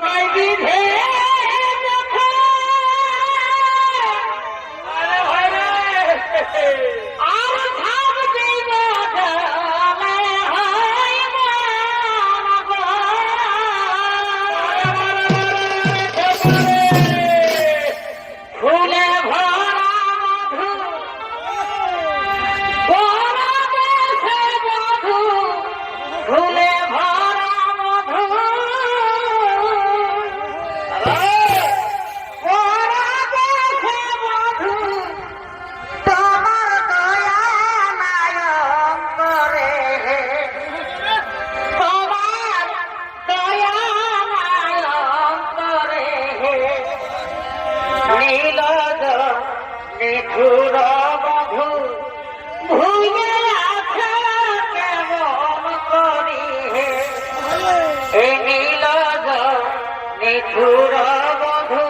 ফুলে নিঠুর বধু ভুলে আছে কেমন করি হে এ নীলজ নিঠুর বধু